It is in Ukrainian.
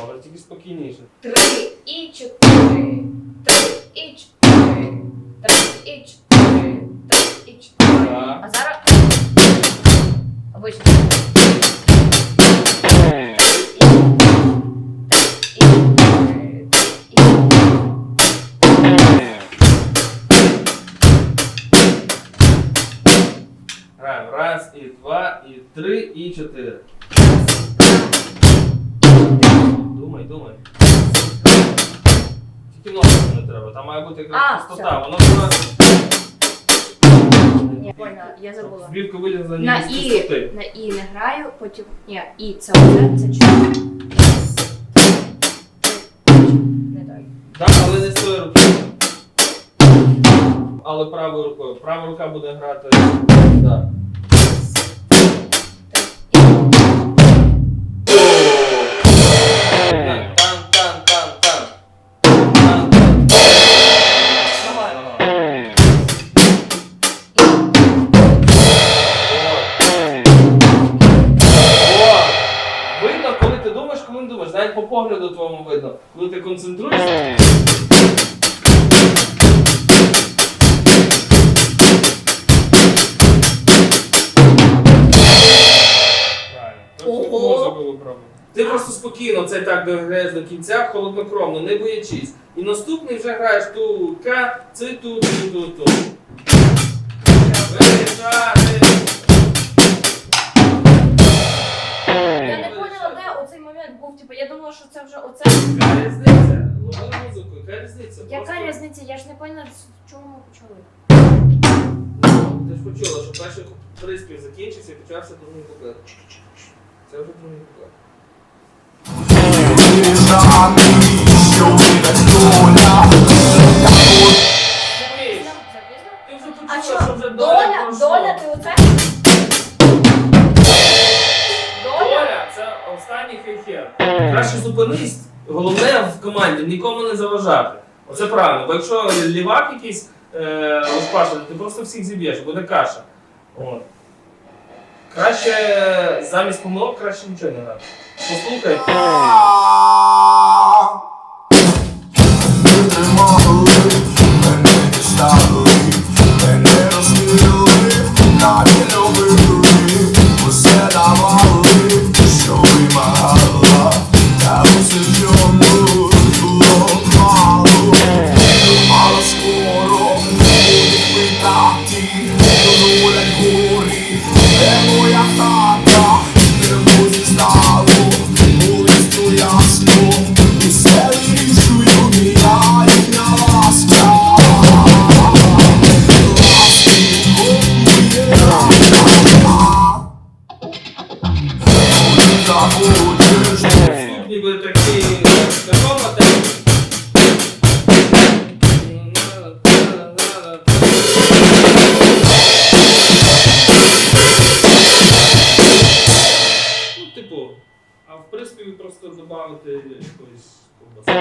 Добре, тільки спокійніше. Три і чотири. Три і чотири. Три і чотири. Три і чотири. Так. А зараз. Обично. Граємо. Раз, і два, і три, і чотири. Думай, думай. Тільки ногу не треба, там має бути якраз А, пустота. Воно якраз Ні, поняла, я забула. збірка вилізла На з і, пустоти. на і не граю, потім. Ні, і це вже, це чотири. Не дай. Так, але не з тої руки. Але правою рукою. Права рука буде грати. Так. Погляду твоєму видно. Коли ти концентруєшся. Тобто. Ти просто спокійно це так дограєш до кінця, холоднокровно, не боячись. І наступний вже граєш ту К, це ту, ту, ту, ту. Був. Типу, я думала, що це вже оце. Яка різниця? Лови музику, яка різниця? Яка Просто- різниця? Я ж не поняла, з чого ми почали. Ну, Ти ж почула, що перший приспів закінчився і почався другий куплет. Це вже другий куплет. Запізно? Запізно? Ти вже А почула, що що, вже доля, пройшла. доля, ти оце? Останній хейхер. Краще зупинись. Головне в команді нікому не заважати. Оце правильно. Бо якщо лівак якийсь е, розпашить, ти просто всіх зіб'єш, буде каша. От. Краще замість помилок краще нічого не грати. Послухай. Наступний буде такий такого темпу. Ну, типу, а в приспіві просто додати якоїсь ковбаси.